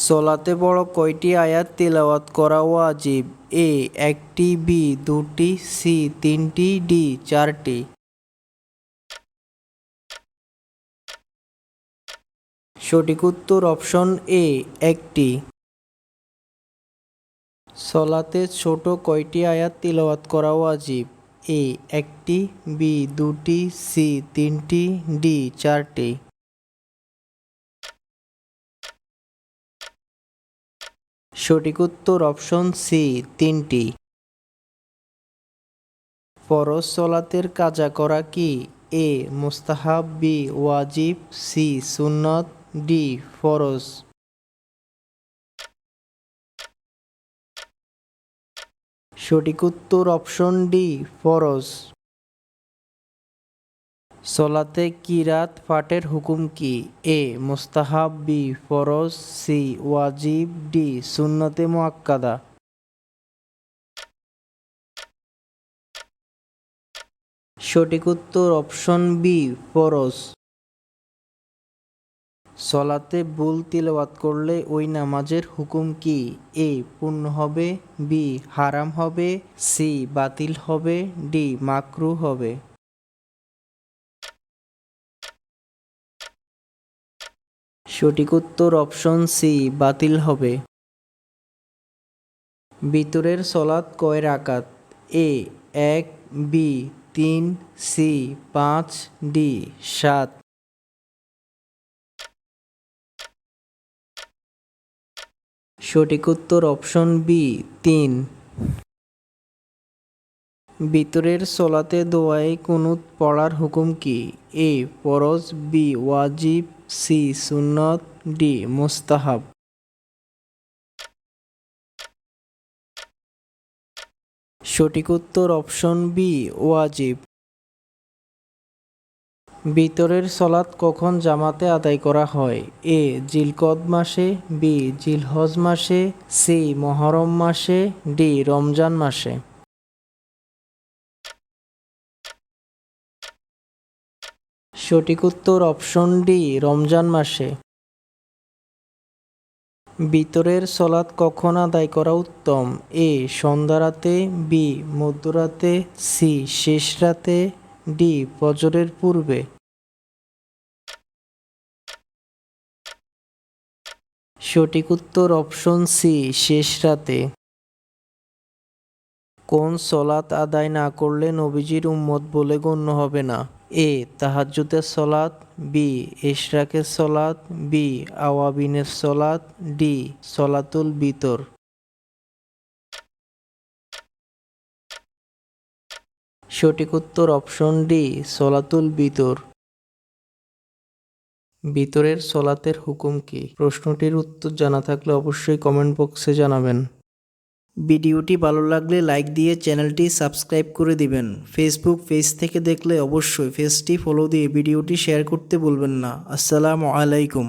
সলাতে বড় কয়টি আয়াত তিলাওয়াত করা ওয়াজিব? এ, একটি, বি, দুটি, সি, তিনটি, ডি, চারটি। সঠিক উত্তর অপশন এ, একটি। সলাতে ছোট কয়টি আয়াত তিলাওয়াত করা ওয়াজিব? এ, একটি, বি, দুটি, সি, তিনটি, ডি, চারটি। সঠিক উত্তর অপশন সি তিনটি। ফরজ সলাতের কাজা করা কি? এ মুস্তাহাব বি ওয়াজিব সি সুন্নত ডি ফরজ। সঠিক উত্তর অপশন ডি ফরজ। সলাতে কিরাত পাঠের হুকুম কি? এ. মুস্তাহাব, বি. ফরজ, সি. ওয়াজিব, ডি. সুন্নতে মোয়াক্কাদা সঠিক উত্তর অপশন বি, ফরজ। সলাতে ভুল তিলাওয়াত করলে ওই নামাজের হুকুম কি? এ. পূর্ণ হবে, বি. হারাম হবে, সি. বাতিল হবে, ডি. মাকরু হবে। সঠিক উত্তর অপশন সি, বাতিল হবে। ভিতরের সলাৎ কয় রাকাত এ, এক, বি, তিন, সি, পাঁচ, ডি, সাত। সঠিক উত্তর অপশন বি, তিন। ভিতরের সলাতে দোয়ায় কুনুত পড়ার হুকুম কি? এ, ফরজ, বি, ওয়াজিব সি সুন্নত, ডি মুস্তাহাব। সঠিক উত্তর অপশন বি, ওয়াজিব। ভিতরের সলাৎ কখন জামাতে আদায় করা হয়? এ, জিলকদ মাসে, বি, জিলহজ মাসে, সি, মহরম মাসে, ডি, রমজান মাসে। সঠিক উত্তর অপশন ডি রমজান মাসে। ভিতরের সলাৎ কখন আদায় করা উত্তম? এ সন্ধ্যা রাতে বি, মধ্যরাতে, সি শেষ রাতে ডি, ফজরের পূর্বে। সঠিক উত্তর অপশন সি শেষ রাতে কোন সলাৎ আদায় না করলে নবীজির উম্মত বলে গণ্য হবে না? এ. তাহাজ্জুদের সলাৎ, বি. ইশরাকের সলাৎ, বি. আওয়াবিনের সলাৎ, ডি. সলাতুল বিতর। সঠিক উত্তর অপশন ডি, সলাতুল বিতর। বিতরের সলাতের হুকুম কি? প্রশ্নটির উত্তর জানা থাকলে অবশ্যই কমেন্ট বক্সে জানাবেন। ভিডিওটি ভালো লাগলে লাইক দিয়ে চ্যানেলটি সাবস্ক্রাইব করে দিবেন। ফেসবুক পেজ থেকে দেখলে অবশ্যই পেজটি ফলো দিয়ে ভিডিওটি শেয়ার করতে ভুলবেন না। আসসালামু আলাইকুম।